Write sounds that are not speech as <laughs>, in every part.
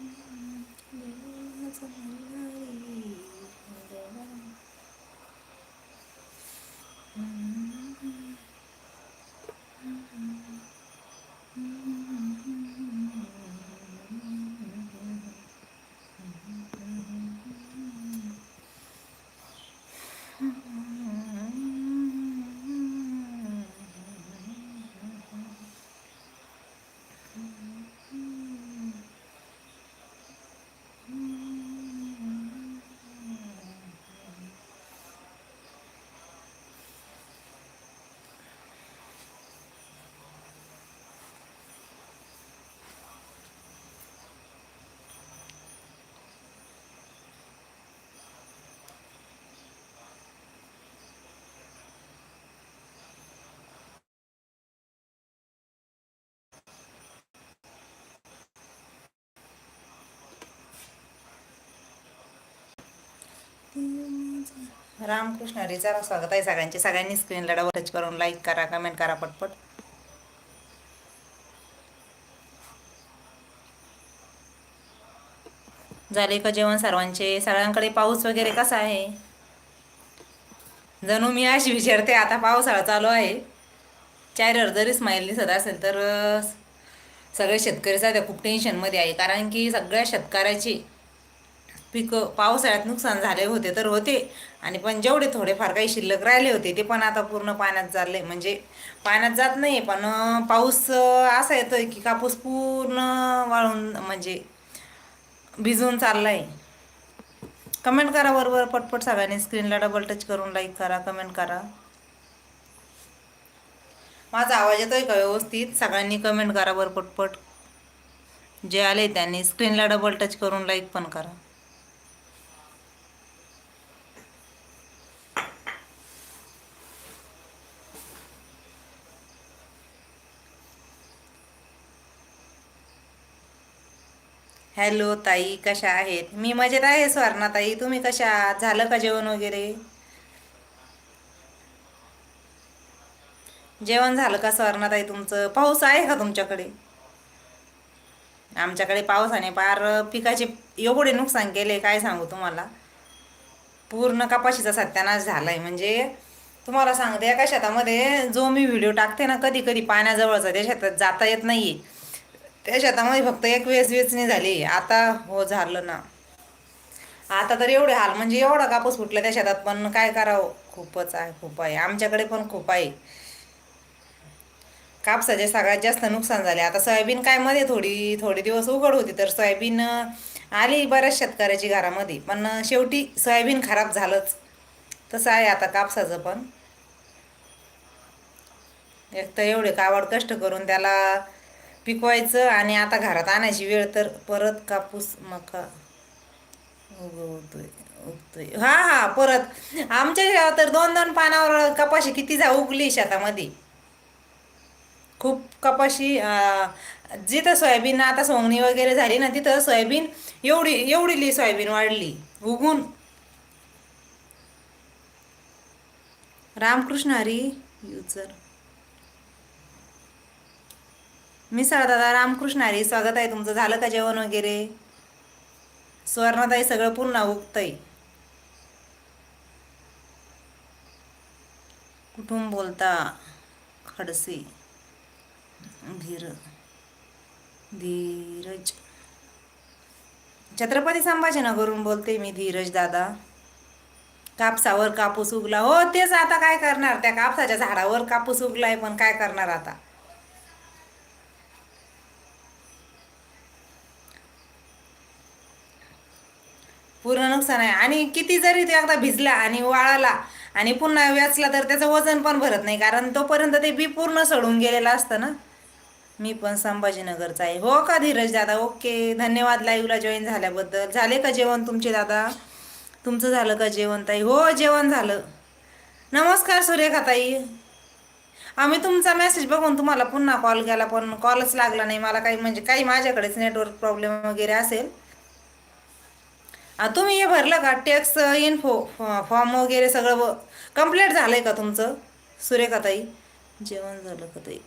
Ні, не загине. रामकृष्ण हरीचा स्वागत आहे सगळ्यांचे. सगळ्यांनी स्क्रीनला डबल टच करून लाईक करा कमेंट करा पटपट. झाले का जेवण सर्वांचे? सगळ्यांकडे पाऊस वगैरे कसा आहे? जणू मी अशी विचारते आता पावसाळा चालू आहे. चेहऱ्यावर जरी स्माईल दिसत असेल तर सगळे शेतकरी सध्या खूप टेन्शनमध्ये आहे. कारण की सगळ्या शेतकऱ्याची पिकं पावसाळ्यात नुकसान झाले होते तर होते. आणि पण जेवढे थोडेफार काही शिल्लक राहिले होते ते पण आता पूर्ण पाण्यात चालले म्हणजे पाण्यात जात नाही पण पाऊस असा येतो आहे की कापूस पूर्ण वाळून म्हणजे भिजून आहे कमेंट करा बरोबर पटपट सगळ्यांनी स्क्रीनला डबल टच करून लाईक करा कमेंट करा. माझा आवाज येतोय का व्यवस्थित? सगळ्यांनी कमेंट करा बरं पटपट. जे आले त्यांनी स्क्रीनला डबल टच करून लाईक पण करा. हॅलो ताई कशा आहेत? मी मजेत आहे स्वर्णा ताई. तुम्ही कशा आहात? झालं का जेवण वगैरे? जेवण झालं का स्वर्णा ताई तुमचं? पाऊस आहे का तुमच्याकडे? आमच्याकडे पावसाने पार पिकाचे एवढे नुकसान केले काय सांगू तुम्हाला? पूर्ण कपाशीचा सत्यानाश झाला आहे म्हणजे तुम्हाला सांगते एका शेतामध्ये जो मी व्हिडिओ टाकते ना कधी कधी पाण्याजवळचा त्या शेतात जाता येत नाही आहे त्या शेतामध्ये फक्त एक वेच वेचणी झाली. आता हो झालं ना. आता तर एवढे हाल म्हणजे एवढा कापूस फुटला त्या शेतात पण काय करावं? खूपच आहे खूप आहे. आमच्याकडे पण खूप आहे. कापसाचे सगळ्यात जास्त नुकसान झाले. आता सोयाबीन काय मध्ये थोडी थोडे दिवस उघड होती तर सोयाबीन आली बऱ्याच शेतकऱ्याची घरामध्ये. पण शेवटी सोयाबीन खराब झालंच. तसं आहे आता कापसाचं पण. एक तर एवढे कावड कष्ट करून त्याला पिकवायचं आणि आता घरात आणायची वेळ तर परत कापूस मका. उगवतोय उगतोय. हा हा परत. आमच्या गावात तर दोन दोन पानावर कपाशी किती जा उगली शेतामध्ये. खूप कपाशी जिथं सोयाबीन आता सोंगणी वगैरे झाली ना तिथं सोयाबीन एवढी एवढीली सोयाबीन वाढली उगून. रामकृष्ण हरी युजर मी दादा रामकृष्णारी स्वागत आहे तुमचं. झालं का जेवण वगैरे? स्वर्णताई सगळं पुन्हा उगतंय. कुठून बोलता? खडसे. धीर धीरज. छत्रपती संभाजीनगरून बोलते मी धीरज दादा. कापसावर कापूस उगला. हो तेच आता काय करणार? त्या कापसाच्या झाडावर कापूस उगलाय पण काय करणार आता? पूर्ण नुकसान आहे. आणि किती जरी ते एकदा भिजला आणि वाळाला आणि पुन्हा वेचला तर त्याचं वजन पण भरत नाही. कारण तोपर्यंत ते बी पूर्ण सडून गेलेलं असतं ना. मी पण संभाजीनगरचा आहे. हो का धीरज दादा? ओके. धन्यवाद लाईव्हला जॉईन झाल्याबद्दल. झाले का जेवण तुमचे दादा? तुमचं झालं का जेवण ताई? हो जेवण झालं. नमस्कार सुरेखा ताई आम्ही तुमचा मेसेज बघून तुम्हाला पुन्हा कॉल केला पण कॉलच लागला नाही. मला काही म्हणजे काही माझ्याकडेच नेटवर्क प्रॉब्लेम वगैरे असेल. तुम्ही हे भरलं का? टॅक्स इन्फो फॉर्म वगैरे सगळं कंप्लीट आहे का तुमचं? सुरेखाताई? जेवण झालं का ताई?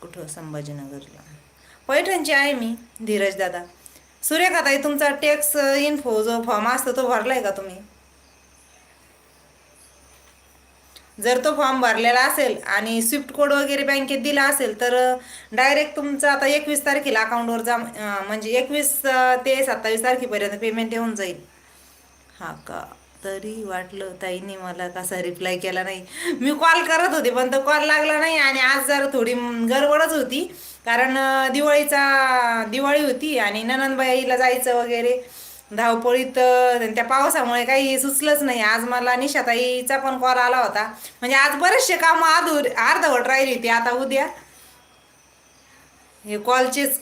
कुठं? संभाजीनगरला. पैठणची आहे मी धीरज दादा सूर्यकाताई तुमचा टॅक्स इन्फो जो फॉर्म असतो तो भरला आहे का तुम्ही? जर तो फॉर्म भरलेला असेल आणि स्विफ्ट कोड वगैरे बँकेत दिला असेल तर डायरेक्ट तुमचं आता एकवीस तारखेला अकाउंटवर जा म्हणजे एकवीस ते सत्तावीस तारखेपर्यंत पेमेंट येऊन जाईल. हा का? तरी वाटलं ताईने मला कसा रिप्लाय केला नाही. मी कॉल करत होते पण तो कॉल लागला नाही आणि आज जरा थोडी गडबडच होती. कारण दिवाळीचा दिवाळी होती आणि ननंदबाईला जायचं वगैरे. धावपळीत त्या पावसामुळे काही सुचलंच नाही. आज मला निशाताईचा पण कॉल आला होता. म्हणजे आज बरेचसे कामं अधूर अर्धवट राहिली ती आता उद्या हे कॉलचेच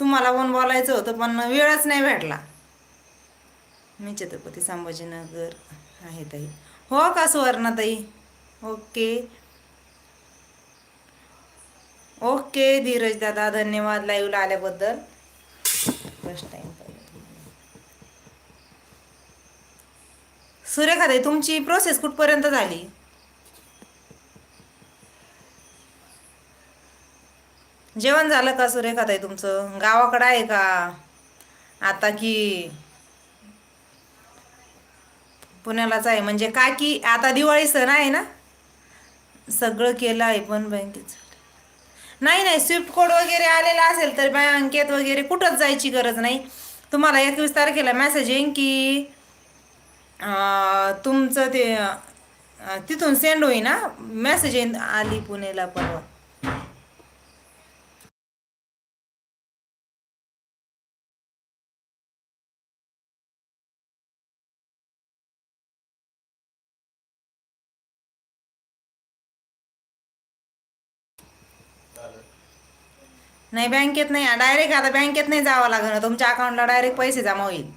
तुम्हाला पण बोलायचं होतं पण वेळच नाही भेटला. मी छत्रपती संभाजीनगर आहे ताई. हो का सुवर्णाताई? ओके. ओके धीरज दादा धन्यवाद लाईव्हला आल्याबद्दल. फर्स्ट टाइम सूर्यखाताई तुमची प्रोसेस कुठपर्यंत झाली? जेवण झालं का सूर्यखाताई तुमचं? गावाकडं आहे का? आता की पुण्यालाच आहे. म्हणजे का की आता दिवाळी सण आहे ना? सगळं केलं आहे पण बँकेचं. नाही नाही स्विफ्ट कोड वगैरे आलेला असेल तर बँकेत वगैरे कुठंच जायची गरज नाही. तुम्हाला एकवीस तारखेला मेसेज येईन की तुमचं ते तिथून सेंड होईन? ना मेसेज येईन आली पुणेला परवा. नाही बँकेत नाही. डायरेक्ट आता बँकेत नाही जावं लागणार तुमच्या अकाउंटला डायरेक्ट पैसे जमा होईल.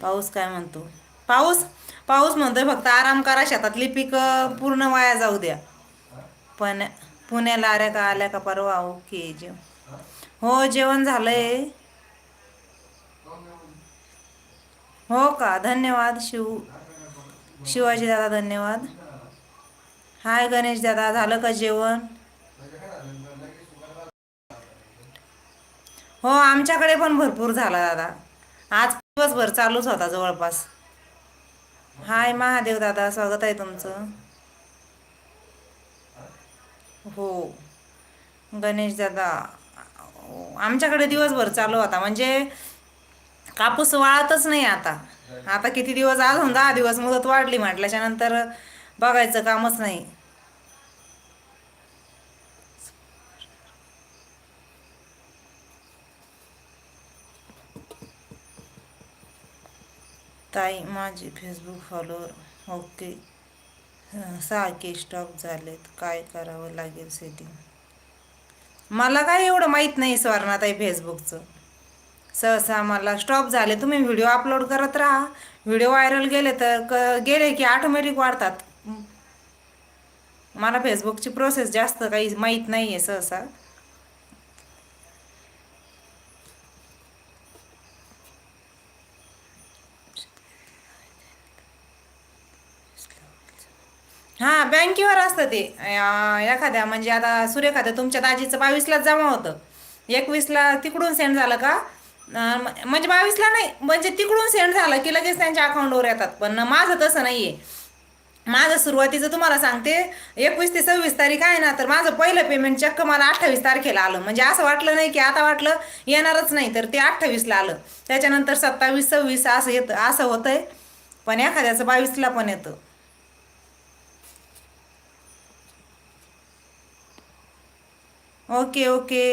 पाऊस काय म्हणतो? पाऊस पाऊस म्हणतोय फक्त आराम करा शेतातली पिकं पूर्ण वाया जाऊ द्या. पण पुण्याला आल्या का आल्या का परवा ओके जेव. हो जेवण झालंय. हो का धन्यवाद शिव. शिवाजी दादा धन्यवाद. हाय गणेश दादा झालं का जेवण? हो आमच्याकडे पण भरपूर झाला दादा. आज दिवसभर चालूच होता जवळपास. हाय महादेव दादा स्वागत आहे तुमचं. हो. गणेश दादा आमच्याकडे दिवसभर चालू होता. म्हणजे कापूस वाळतच नाही आता. आता किती दिवस? अजून दहा दिवस मुदत वाढली म्हटल्याच्या नंतर बघायचं कामच नाही. ताई माझे फेसबुक फॉलोअर ओके. सारखे सहा स्टॉप झालेत. काय करावं लागेल सेटिंग मला काय एवढं माहीत नाही स्वर्णाताई फेसबुकचं सहसा मला स्टॉप झाले. तुम्ही व्हिडिओ अपलोड करत राहा. व्हिडिओ व्हायरल गेले तर क गेले की ऑटोमॅटिक वाढतात. मला फेसबुकची प्रोसेस जास्त काही माहीत नाही आहे सहसा हा बँकेवर असतं ते एखाद्या म्हणजे आता सूर्यखात्या तुमच्या दाजीचं बावीसलाच जमा होतं. एकवीसला तिकडून सेंड झालं का? म्हणजे बावीसला नाही म्हणजे तिकडून सेंड झालं की लगेच त्यांच्या अकाउंटवर येतात. पण माझं तसं नाही आहे माझं सुरुवातीचं तुम्हाला सांगते एकवीस ते सव्वीस तारीख आहे ना तर माझं पहिलं पेमेंट चक्क मला अठ्ठावीस तारखेला आलं. म्हणजे असं वाटलं नाही की आता वाटलं येणारच नाही तर ते अठ्ठावीसला आलं. त्याच्यानंतर सत्तावीस सव्वीस असं येतं असं होतंय. पण एखाद्याचं बावीसला पण येतं. Okay okay.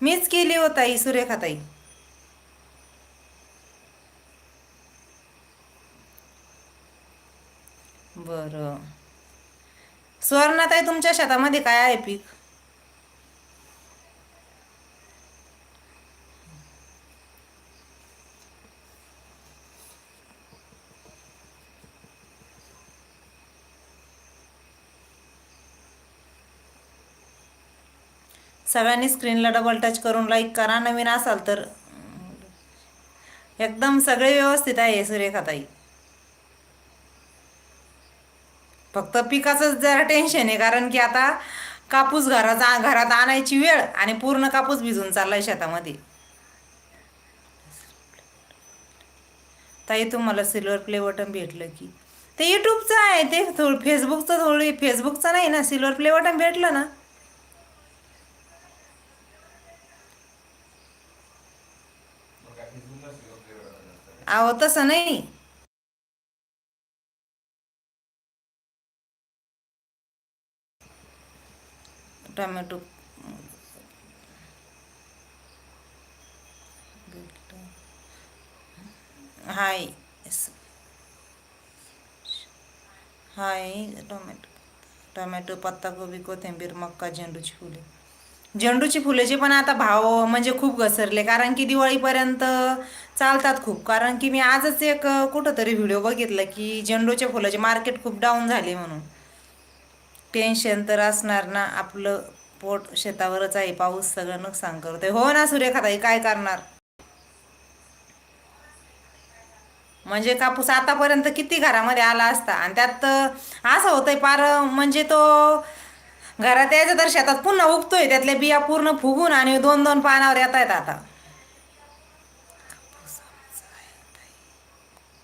मीच केली होता ही सुरेखाताई बरं. सुवर्णाताई तुमच्या शेतामध्ये काय आहे पीक? सगळ्यांनी स्क्रीनला डबल टच करून लाईक करा. नवीन असाल तर एकदम सगळे व्यवस्थित आहे सूर्यखाताई फक्त पिकाचंच जरा टेन्शन आहे कारण की आता कापूस घरात घरात आणायची वेळ आणि पूर्ण कापूस भिजून चाललाय शेतामध्ये. ताई तुम्हाला सिल्वर प्ले बटन भेटलं की. ते युट्यूबचं आहे ते थोडं फेसबुकचं थोडी फेसबुकचं नाही ना सिल्वर प्ले बटन भेटलं ना. अहो तसं नाही। टोमॅटो। हाय हाय टोमॅटो। टोमॅटो पत्ताकोबी कोथिंबीर मक्का झेंडूची फुले झेंडूची फुलेचे पण आता भाव म्हणजे खूप घसरले कारण की दिवाळीपर्यंत चालतात खूप. कारण की मी आजच एक कुठंतरी व्हिडिओ बघितला की झेंडूच्या फुलाचे मार्केट खूप डाऊन झाले म्हणून. टेन्शन तर असणार ना आपलं पोट शेतावरच आहे पाऊस सगळं नुकसान करतोय. हो ना सूर्यखाताई काय करणार? म्हणजे कापूस आतापर्यंत किती घरामध्ये आला असता. आणि त्यात असं होतंय पार म्हणजे तो घरात यायचं तर शेतात पुन्हा उगतोय त्यातल्या बिया पूर्ण फुगून आणि दोन दोन पानावर येत आहेत आता.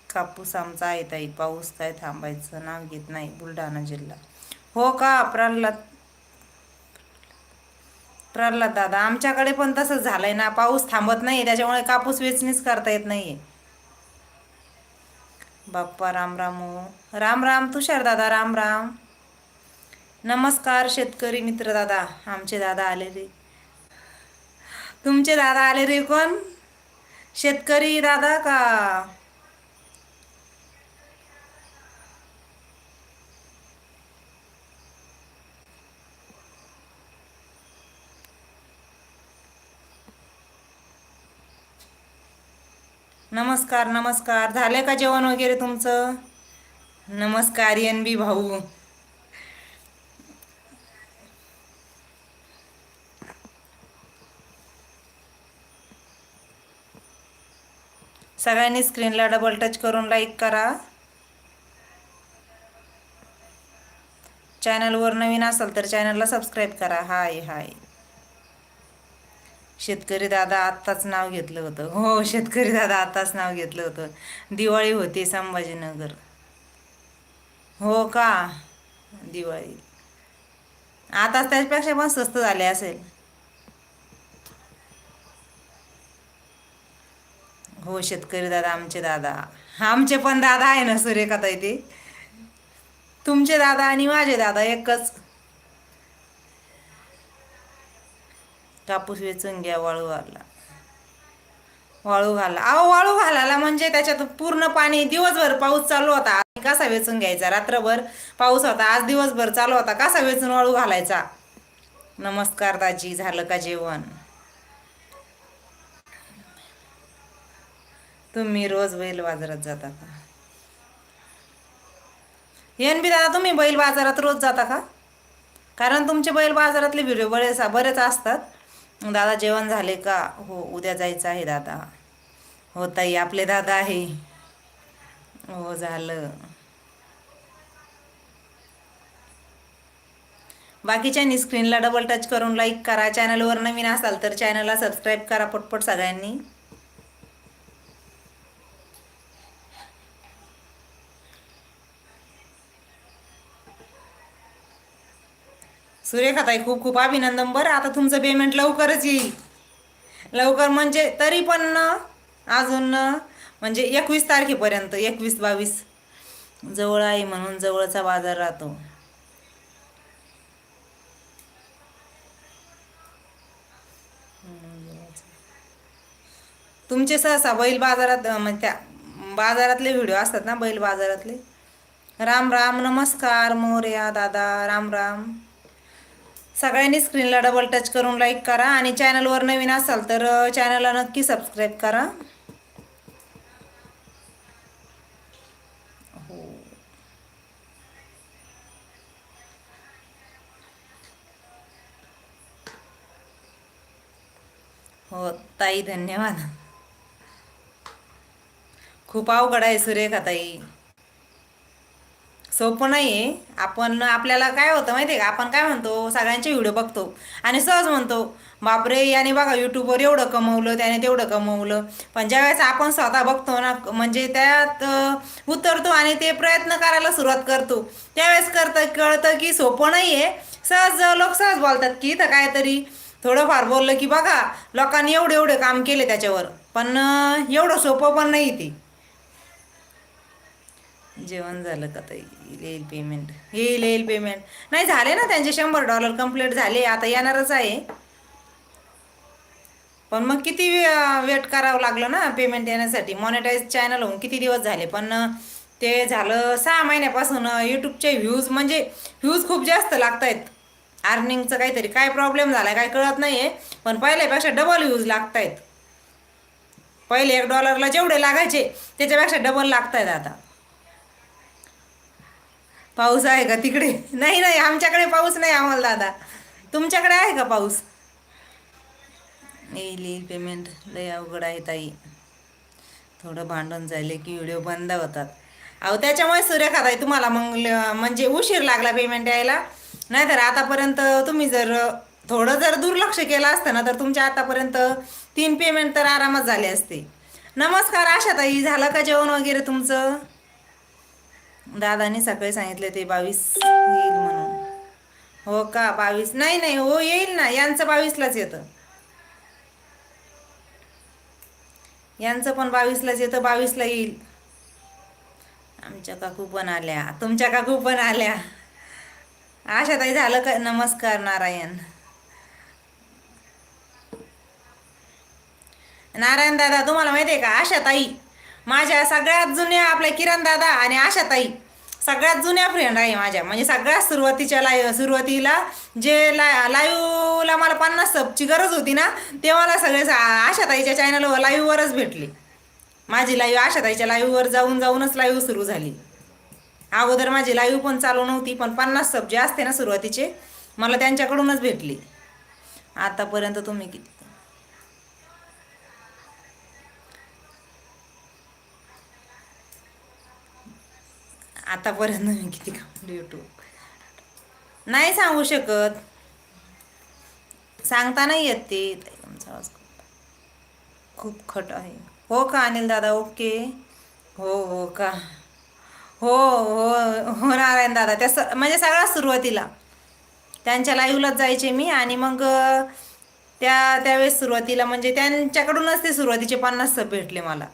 कापूस आमचा आहे ताई पाऊस काय थांबायचं नाव घेत नाही बुलढाणा जिल्हा. हो का? प्रल्हाद प्रल्हाद दादा आमच्याकडे पण तसंच झालंय ना पाऊस थांबत नाही त्याच्यामुळे कापूस वेचणीच करता येत नाहीये. बाप्पा राम राम. हो. राम राम तुषार दादा राम राम. नमस्कार शेतकरी मित्र दादा आमचे दादा आले रे तुमचे दादा आले रे कोण? शेतकरी दादा का? नमस्कार नमस्कार. झाले का जेवण वगैरे तुमचं? नमस्कार एन बी भाऊ. सगळ्यांनी स्क्रीनला डबल टच करून लाईक करा. चॅनलवर नवीन असाल तर चॅनलला सबस्क्राईब करा. हाय हाय. शेतकरी दादा आत्ताच नाव घेतलं होतं. हो शेतकरी दादा आत्ताच नाव घेतलं होतं. दिवाळी होती संभाजीनगर. हो का? दिवाळी. आताच त्याच्यापेक्षा पण स्वस्त झाले असेल. हो शेतकरी दादा आमचे दादा. आमचे पण दादा आहे ना सूर्यकाताई ते. तुमचे दादा आणि माझे दादा एकच. कापूस वेचून घ्या वाळू घाला. वाळू घाला. अहो वाळू घालायला म्हणजे त्याच्यात पूर्ण पाणी दिवसभर पाऊस चालू होता. कसा वेचून घ्यायचा? रात्रभर पाऊस होता. आज दिवसभर चालू होता. कसा वेचून वाळू घालायचा? नमस्कार दाजी झालं का जेवण? तुम्ही रोज बैल बाजारात जाता का? येन बी दादा तुम्ही बैल बाजारात रोज जाता का? कारण तुमचे बैल बाजारातले व्हिडिओ बरेच बरेच असतात. दादा जेवण झाले का? हो उद्या जायचं आहे दादा. हो ताई आपले दादा आहे. हो झालं. बाकीच्यांनी स्क्रीनला डबल टच करून लाईक करा. चॅनलवर नवीन असाल तर चॅनलला सबस्क्राईब करा पटपट सगळ्यांनी. सुरेखाताई खूप खूप अभिनंदन. बरं आता तुमचं पेमेंट लवकरच येईल. लवकर म्हणजे तरी पण ना अजून म्हणजे एकवीस तारखेपर्यंत एकवीस बावीस. जवळ आहे म्हणून जवळचा बाजार राहतो. तुमचे सहसा बैल बाजारात म्हणजे त्या बाजारातले व्हिडिओ असतात ना बैल बाजारातले? राम राम नमस्कार मोर्या दादा राम राम. सगळ्यांनी स्क्रीनला डबल टच करून लाईक करा आणि चॅनलवर नवीन असाल तर चॅनलला नक्की सबस्क्राईब करा. हो. हो ताई धन्यवाद. खूप अवघड आहे सुरेखा ताई. सोपं नाही आहे आपण आपल्याला काय होतं माहिती आहे का? आपण काय म्हणतो? सगळ्यांचे व्हिडिओ बघतो. आणि सहज म्हणतो बापरे याने बघा यूट्यूबवर एवढं कमवलं त्याने तेवढं कमवलं. पण ज्यावेळेस आपण स्वतः बघतो ना म्हणजे त्यात उतरतो आणि ते प्रयत्न करायला सुरुवात करतो. त्यावेळेस करतं कळतं की सोपं नाही आहे सहज लोक सहज बोलतात की इथं काहीतरी थोडंफार बोललं की बघा लोकांनी एवढे एवढे काम केले त्याच्यावर. पण एवढं सोपं पण नाही ते. जेवण झालं का ताई येईल पेमेंट येईल येईल पेमेंट नाही झाले ना त्यांचे शंभर डॉलर कंप्लीट झाले. आता येणारच आहे. पण मग किती वेट करावं लागलं ना पेमेंट येण्यासाठी मॉनिटाईज चॅनल होऊन किती दिवस झाले? पण ते झालं सहा महिन्यापासून यूट्यूबचे व्ह्यूज म्हणजे व्ह्यूज खूप जास्त लागत आहेत अर्निंगचं काहीतरी. काय प्रॉब्लेम झाला काय कळत नाही आहे पण पहिल्यापेक्षा डबल व्ह्यूज लागत आहेत पहिले एक डॉलरला जेवढे लागायचे त्याच्यापेक्षा डबल लागत आहेत आता. पाऊस आहे का तिकडे? नाही नाही आमच्याकडे पाऊस नाही आम्हाला दादा. तुमच्याकडे आहे का पाऊस? येईल येईल पेमेंट लय अवघड आहे ताई. थोडं भांडण झाले की व्हिडिओ बंद होतात. अहो त्याच्यामुळे सूर्यखा ताई तुम्हाला मग ल- म्हणजे उशीर लागला पेमेंट यायला. नाहीतर आतापर्यंत तुम्ही जर थोडं जर दुर्लक्ष केलं असतं ना तर तुमच्या आतापर्यंत तीन पेमेंट तर आरामात झाले असते. नमस्कार आशा ताई झालं का जेवण वगैरे तुमचं? दादाने सकाळी सांगितले ते बावीस येईल म्हणून. हो का? बावीस? नाही नाही हो येईल ना. यांचं बावीसलाच येतं. यांचं पण बावीसलाच येतं. बावीसला येईल. आमच्या काकू पण आल्या. तुमच्या काकू पण आल्या. आशाताई झालं का? नमस्कार नारायण. नारायण दादा तुम्हाला माहिती आहे का? आशाताई. माझ्या सगळ्यात जुन्या आपल्या किरण दादा आणि आशाताई सगळ्यात जुन्या फ्रेंड आहे माझ्या. म्हणजे सगळ्यात सुरुवातीच्या लाईव्ह सुरुवातीला जे ला लाईव्हला मला पन्नास सबची गरज होती ना ते मला सगळे सा- आशाताईच्या चॅनलवर लाईव्हवरच भेटले. माझी लाईव्ह आशाताईच्या लाईव्हवर जाऊन जाऊनच लाईव्ह सुरू झाली. अगोदर माझी लाईव्ह पण चालू नव्हती पण पन्नास सब जे असते ना सुरुवातीचे मला त्यांच्याकडूनच भेटली. आतापर्यंत तुम्ही किती आतापर्यंत मी किती कमवले यूट्यूब नाही सांगू शकत. सांगता नाही येत ते. तुमचा आवाज खूप- खट आहे. हो का अनिल दादा? ओके. हो हो का? हो हो हो नारायण दादा. त्या स म्हणजे सगळ्यात सुरुवातीला. त्यांच्या लाईव्हलाच जायचे मी आणि मग त्या त्यावेळेस सुरुवातीला म्हणजे त्यांच्याकडूनच ते सुरुवातीचे पन्नास सब भेटले मला.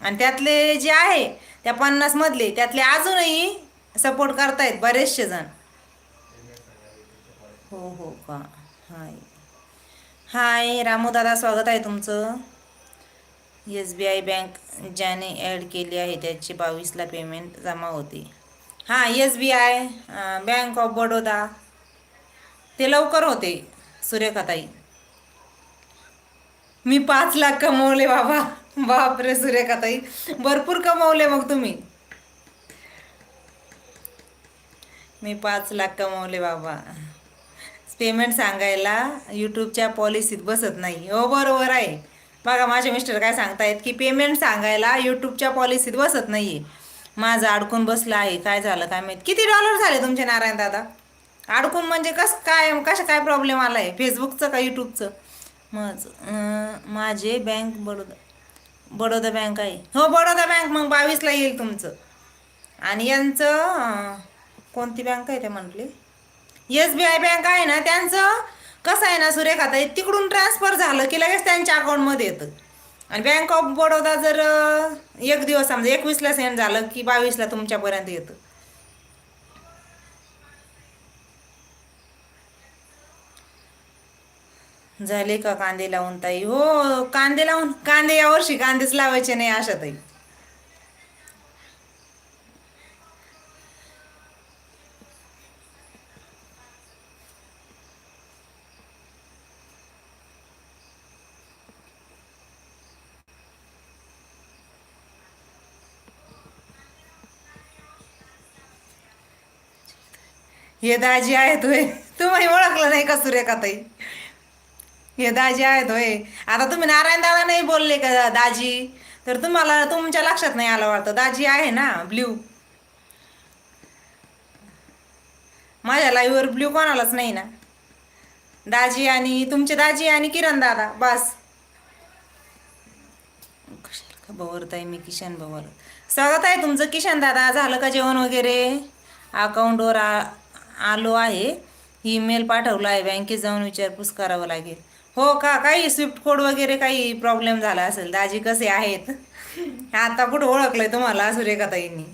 आणि त्यातले जे आहे त्या पन्नास मधले त्यातले अजूनही सपोर्ट करतायत बरेचसे जण. हो हो का? हाय. हाय रामूदादा स्वागत आहे तुमचं. एस बी आय बँक ज्याने ॲड केली आहे त्याची बावीसला पेमेंट जमा होते. हां S B I bank of Baroda ते लवकर होते सूर्यकाताई मी पाच लाख कमवले बाबा. बापरे सूर्यकाताई भरपूर कमवले मग तुम्ही. मी पाच लाख कमावले बाबा. पेमेंट सांगायला यूट्यूबच्या पॉलिसीत बसत नाही. हो बरोबर आहे. बघा माझे मिस्टर काय सांगतायत की पेमेंट सांगायला यूट्यूबच्या पॉलिसीत बसत नाही आहे माझं अडकून बसलं आहे. काय झालं काय माहीत. किती डॉलर झाले तुमचे नारायण दादा? अडकून म्हणजे कसं काय कसं काय प्रॉब्लेम आला आहे फेसबुकचं का यूट्यूबचं मग माझे बँक बडोदा बडोदा बँक आहे. हो बडोदा बँक. मग बावीसला येईल तुमचं. आणि यांचं कोणती बँक आहे ते म्हटले? एस बी आय बँक आहे ना त्यांचं कसं आहे ना सुरेखाताई तिकडून ट्रान्सफर झालं की लगेच त्यांच्या अकाउंटमध्ये येतं. आणि बँक ऑफ बडोदा जर एक दिवस समजा एकवीसला सेंड झालं की बावीसला तुमच्यापर्यंत येतं. झाले का कांदे लावून ताई? हो कांदे लावून कांदे यावर्षी कांदेच लावायचे नाही अशा ताई. हे दाजी आहे तुम्ही तुम्ही ओळखलं नाही का सूर्यकाताई हे दाजी आहेत होय. आता तुम्ही नारायण दादा नाही बोलले का दाजी? तर तुम्हाला तुमच्या लक्षात नाही आलं वाटतं? दाजी आहे ना ब्ल्यू. माझ्या लाईव्हवर ब्ल्यू कोणालाच नाही ना. दाजी आणि तुमचे दाजी आणि किरण दादा बस. कशाला आहे मी किशन बवर? स्वागत आहे तुमचं किशन दादा. झालं का जेवण वगैरे? अकाउंटवर आ आलो आहे. ईमेल पाठवला आहे. बँकेत जाऊन विचारपूस करावं लागेल. हो का? काही स्विफ्ट कोड वगैरे काही प्रॉब्लेम झाला असेल दाजी कसे आहेत? <laughs> आता कुठं ओळखलंय तुम्हाला सुरेखाताईंनी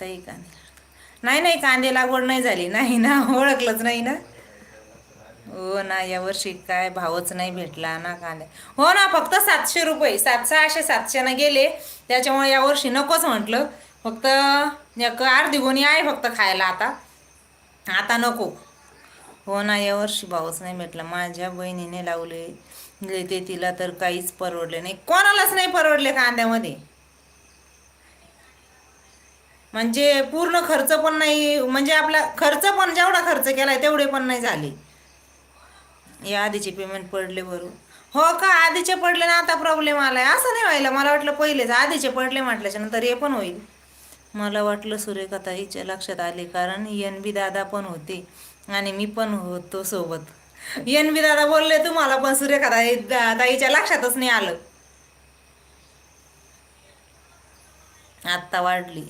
ताई कांदे. नाही नाही कांदे लागवड नाही झाली. नाही ना <laughs> ओळखलंच नाही ना? हो ना यावर्षी काय भावच नाही भेटला ना कांदे. हो ना फक्त सातशे रुपये सात सहाशे सातशेनं गेले. त्याच्यामुळे यावर्षी नकोच म्हटलं. फक्त अर्धी गोणी आहे फक्त खायला आता. आता नको. हो ना यावर्षी भाऊच नाही भेटला. माझ्या बहिणीने लावले. ते तिला तर काहीच परवडले नाही. कोणालाच नाही परवडले कांद्यामध्ये. म्हणजे पूर्ण खर्च पण नाही म्हणजे आपला खर्च पण जेवढा खर्च केलाय तेवढे पण नाही झाले. या आधीचे पेमेंट पडले बरोबर हो का आधीचे पडले ना आता प्रॉब्लेम आलाय. असं नाही व्हायला. मला वाटलं पहिलेच आधीचे पडले म्हटल्याच्या नंतर हे पण होईल. मला वाटलं सुरेखाताईच्या लक्षात आले कारण एन बी दादा पण होते. आणि मी पण होतो सोबत. एन बी दादा बोलले तुम्हाला पण सुरेखाताई ताई ताईच्या लक्षातच नाही आलं. आत्ता वाढली.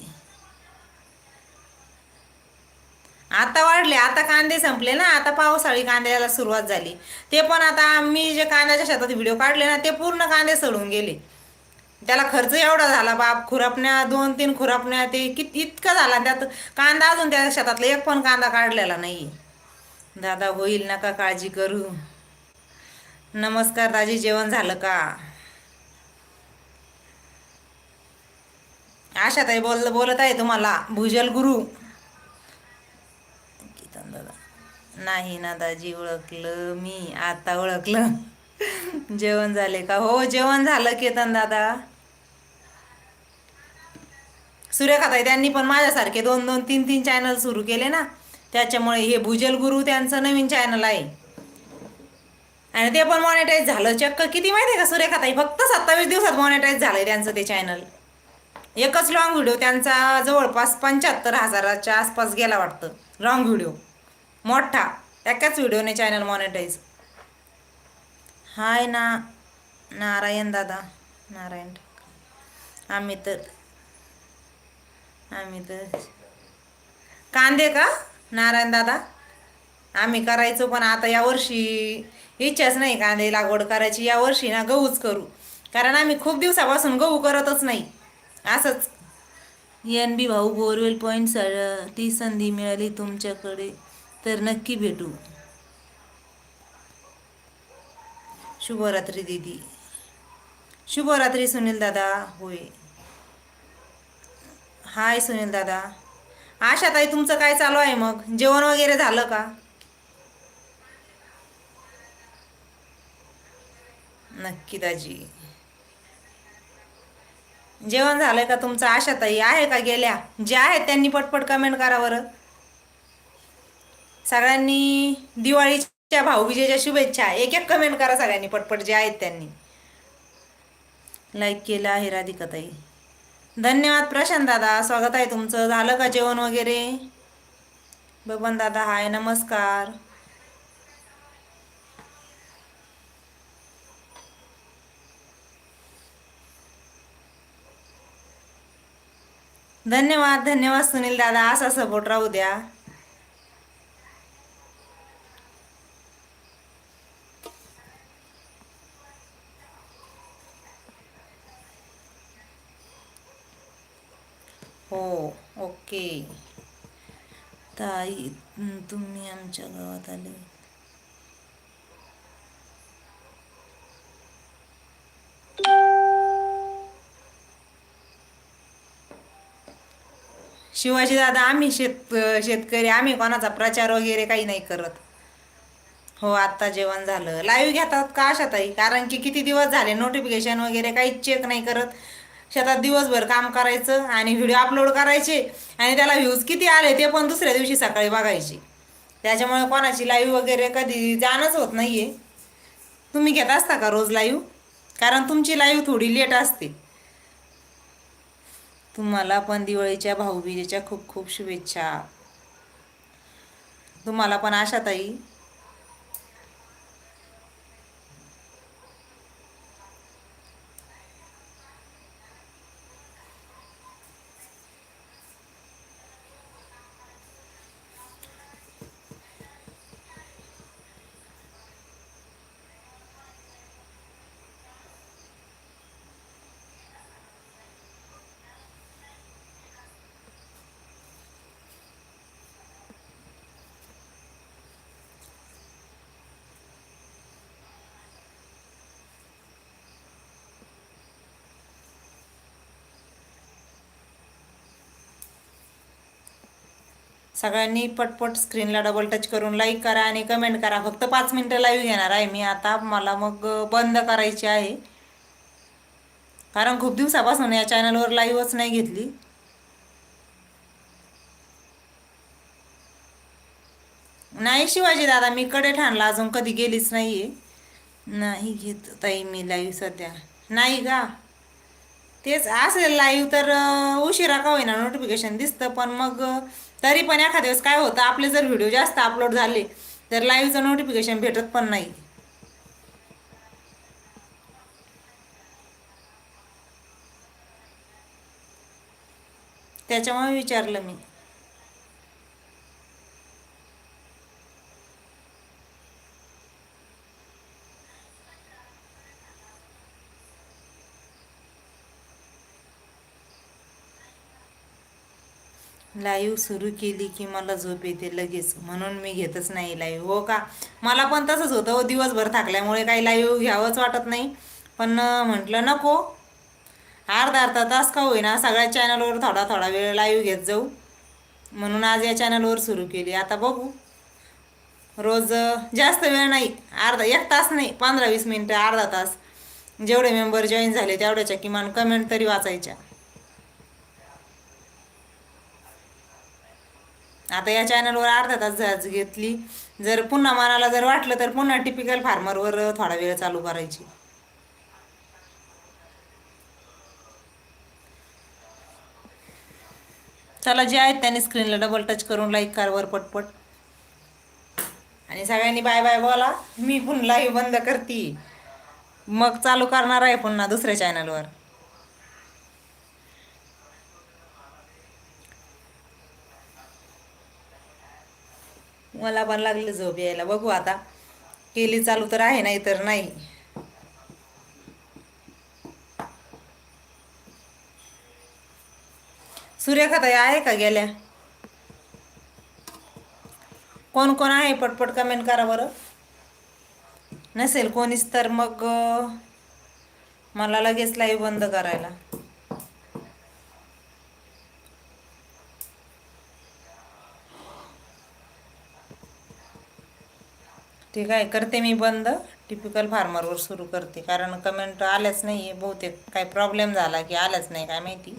आता वाढले. आता कांदे संपले ना. आता पावसाळी कांद्याला सुरुवात झाली. ते पण आता मी जे कांद्याच्या शेतात व्हिडिओ काढले ना ते पूर्ण कांदे सडून गेले. त्याला खर्च एवढा झाला बाप खुरपण्या दोन तीन खुरपण्या ते किती इतकं झाला. त्यात कांदा अजून त्या शेतातला एक पण कांदा काढलेला नाही. दादा होईल नका काळजी करू? नमस्कार दाजी जेवण झालं का? आशा ताई बोल बोलत आहे तुम्हाला भुजल गुरु. दादा नाही ना दाजी ओळखलं मी आता ओळखलं. जेवण झाले का? हो जेवण झालं केतन दादा. सूर्यखाताई त्यांनी पण माझ्यासारखे दोन दोन तीन तीन चॅनल सुरू केले ना. त्याच्यामुळे हे भुजल गुरु त्यांचं नवीन चॅनल आहे. आणि ते पण मॉनिटाईज झालं. चक्क किती माहिती आहे का सूर्यखाताई फक्त सत्तावीस दिवसात मॉनिटाईज झालंय त्यांचं ते चॅनल एकच लॉंग व्हिडिओ त्यांचा जवळपास पंच्याहत्तर हजाराच्या आसपास गेला वाटतं. लॉंग व्हिडिओ मोठा. एकाच व्हिडिओने चॅनल मॉनिटाईज हाय ना नारायण दादा नारायण आम्ही तर आम्ही तर. कांदे का नारायण दादा? आम्ही करायचो पण आता यावर्षी इच्छाच नाही कांदे लागवड करायची. यावर्षी ना गहूच करू. कारण आम्ही खूप दिवसापासून गहू करतच नाही. असंच. एन बी भाऊ बोरवेल पॉईंटसाठी संधी मिळाली तुमच्याकडे तर नक्की भेटू. शुभरात्री दीदी। शुभरात्री सुनील दादा होय। हाय सुनील दादा। आशा ताई तुमचं काय चालू आहे मग? जेवण वगैरे झालं का? नक्की दाजी। जेवण झालंय का तुमचं? आशाताई आहे का गेल्या? जे आहेत त्यांनी पटपट कमेंट करा बरं। सगळ्यांनी दिवाळीच्या भाऊबीजेच्या शुभेच्छा. एक एक कमेंट करा सगळ्यांनी पटपट जे आहेत त्यांनी. लाईक केलं आहे राधिकाताई. धन्यवाद प्रशांत दादा स्वागत आहे तुमचं. झालं का जेवण वगैरे? बबन दादा हाय नमस्कार. धन्यवाद धन्यवाद सुनील दादा असा सपोर्ट राहू द्या. हो ओके. ताई तुम्ही आमच्या गावात आले. शिवाजी दादा आम्ही शेत शेतकरी आम्ही कोणाचा प्रचार वगैरे काही नाही करत. हो आत्ता जेवण झालं. लाईव्ह घेतात का अशा ताई? कारण की किती दिवस झाले? नोटिफिकेशन वगैरे काही चेक नाही करत. शेतात दिवसभर काम करायचं आणि व्हिडिओ अपलोड करायचे आणि त्याला व्ह्यूज किती आले ते पण दुसऱ्या दिवशी सकाळी बघायचे. त्याच्यामुळे कोणाची लाईव्ह वगैरे कधी जाणंच होत नाही आहे तुम्ही घेत असता का रोज लाईव्ह कारण तुमची लाईव्ह थोडी लेट असते. तुम्हाला पण दिवाळीच्या भाऊबीजेच्या खूप खूप शुभेच्छा. तुम्हाला पण आशा सगळ्यांनी पटपट स्क्रीनला डबल टच करून लाईक करा आणि कमेंट करा. फक्त पाच मिनटं लाईव्ह घेणार आहे मी आता. मला मग बंद करायची आहे. कारण खूप दिवसापासून या चॅनलवर लाईव्हच नाही घेतली. नाही शिवाजी दादा मी कडे ठाणला. अजून कधी गेलीच नाहीये. नाही घेत ताई मी लाईव्ह सध्या. नाही का? तेच असेल लाईव्ह तर उशिरा का होईना? नोटिफिकेशन दिसतं. पण मग तरी पण एखाद्या वेळेस काय होतं आपले जर व्हिडिओ जास्त अपलोड झाले तर लाईव्हचं नोटिफिकेशन भेटत पण नाही. त्याच्यामुळे विचारलं मी. लाईव्ह सुरू केली की मला झोप येते लगेच. म्हणून मी घेतच नाही लाईव्ह. हो का? मला पण तसंच होतं हो दिवसभर थाकल्यामुळे काही लाईव्ह घ्यावंच वाटत नाही. पण म्हटलं नको. अर्धा अर्धा तास का होईना सगळ्या चॅनलवर थोडा थोडा वेळ लाईव्ह घेत जाऊ. म्हणून आज या चॅनलवर सुरू केली. आता बघू. रोज जास्त वेळ नाही. अर्धा एक तास नाही. पंधरा वीस मिनटं अर्धा तास. जेवढे मेंबर जॉईन झाले तेवढ्याच्या किमान कमेंट तरी वाचायच्या. आता या चॅनलवर अर्धा तास जाच घेतली. जर पुन्हा मनाला जर वाटलं तर पुन्हा टिपिकल फार्मरवर थोडा वेळ चालू करायची. चला जे आहेत त्यांनी स्क्रीनला डबल टच करून लाईक करा वर पटपट. आणि सगळ्यांनी बाय बाय बोला. मी पुन्हा लाईव्ह बंद करते. मग चालू करणार आहे पुन्हा दुसऱ्या चॅनलवर मला पण लागले झोप यायला. बघू आता. केली चालू तर आहे नाही तर नाही. सूर्यखाताई आहे का गेल्या? कोण कोण आहे? पटपट कमेंट करा बरं. नसेल कोणीच तर मग मला लगेच लाईव्ह बंद करायला. ठीक आहे करते मी बंद. टिपिकल फार्मरवर सुरू करते. कारण कमेंट आल्याच नाही आहे बहुतेक काही प्रॉब्लेम झाला की आल्याच नाही काय माहिती.